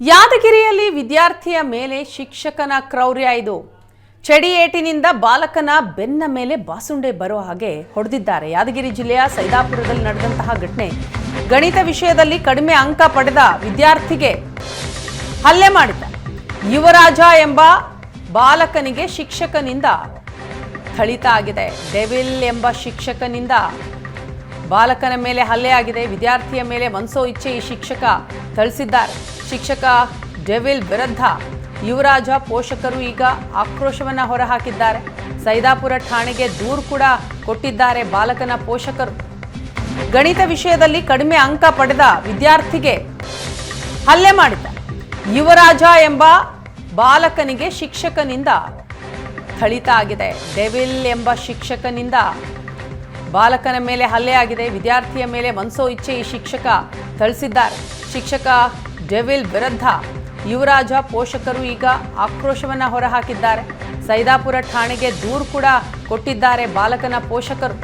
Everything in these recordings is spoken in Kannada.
ಯಾದಗಿರಿಯಲ್ಲಿ ವಿದ್ಯಾರ್ಥಿಯ ಮೇಲೆ ಶಿಕ್ಷಕನ ಕ್ರೌರ್ಯ ಇದು. ಚಡಿ ಏಟಿನಿಂದ ಬಾಲಕನ ಬೆನ್ನ ಮೇಲೆ ಬಾಸುಂಡೆ ಬರೋ ಹಾಗೆ ಹೊಡೆದಿದ್ದಾರೆ. ಯಾದಗಿರಿ ಜಿಲ್ಲೆಯ ಸೈದಾಪುರದಲ್ಲಿ ನಡೆದಂತಹ ಘಟನೆ ಗಣಿತ ವಿಷಯದಲ್ಲಿ ಕಡಿಮೆ ಅಂಕ ಪಡೆದ ವಿದ್ಯಾರ್ಥಿಗೆ ಹಲ್ಲೆ ಮಾಡಿದ್ದ. ಯುವರಾಜ ಎಂಬ ಬಾಲಕನಿಗೆ ಶಿಕ್ಷಕನಿಂದ ಥಳಿತ ಆಗಿದೆ. ಡೆವಿಲ್ ಎಂಬ ಶಿಕ್ಷಕನಿಂದ ಬಾಲಕನ ಮೇಲೆ ಹಲ್ಲೆ ಆಗಿದೆ. ವಿದ್ಯಾರ್ಥಿಯ ಮೇಲೆ ಮನಸೋ ಇಚ್ಛೆ ಈ ಶಿಕ್ಷಕ ಥಳಿಸಿದ್ದಾರೆ. ಶಿಕ್ಷಕ ಡೆವಿಲ್ ವಿರುದ್ಧ ಯುವರಾಜ ಪೋಷಕರು ಈಗ ಆಕ್ರೋಶವನ್ನು ಹೊರಹಾಕಿದ್ದಾರೆ. ಸೈದಾಪುರ ಠಾಣೆಗೆ ದೂರು ಕೂಡ ಕೊಟ್ಟಿದ್ದಾರೆ ಬಾಲಕನ ಪೋಷಕರು. ಗಣಿತ ವಿಷಯದಲ್ಲಿ ಕಡಿಮೆ ಅಂಕ ಪಡೆದ ವಿದ್ಯಾರ್ಥಿಗೆ ಹಲ್ಲೆ ಮಾಡಿದ್ದ ಯುವರಾಜ ಎಂಬ ಬಾಲಕನಿಗೆ ಶಿಕ್ಷಕನಿಂದ ಥಳಿತ ಆಗಿದೆ. ಡೆವಿಲ್ ಎಂಬ ಶಿಕ್ಷಕನಿಂದ ಬಾಲಕನ ಮೇಲೆ ಹಲ್ಲೆ ಆಗಿದೆ. ವಿದ್ಯಾರ್ಥಿಯ ಮೇಲೆ ಮನಸೋ ಇಚ್ಛೆ ಈ ಶಿಕ್ಷಕ ಥಳಿಸಿದ್ದಾರೆ. ಶಿಕ್ಷಕ ಡೆವಿಲ್ ವಿರುದ್ಧ ಯುವರಾಜ ಪೋಷಕರು ಈಗ ಆಕ್ರೋಶವನ್ನು ಹೊರಹಾಕಿದ್ದಾರೆ. ಸೈದಾಪುರ ಠಾಣೆಗೆ ದೂರು ಕೂಡ ಕೊಟ್ಟಿದ್ದಾರೆ ಬಾಲಕನ ಪೋಷಕರು.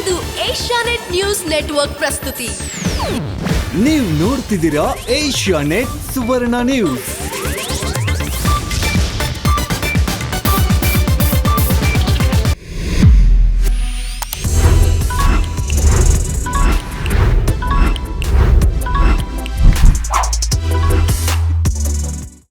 ಇದು ಏಷ್ಯಾನೆಟ್ ನ್ಯೂಸ್ ನೆಟ್ವರ್ಕ್ ಪ್ರಸ್ತುತಿ. ನೀವು ನೋಡ್ತಿದ್ದೀರಾ ಏಷ್ಯಾ ನೆಟ್ ಸುವರ್ಣ ನ್ಯೂಸ್.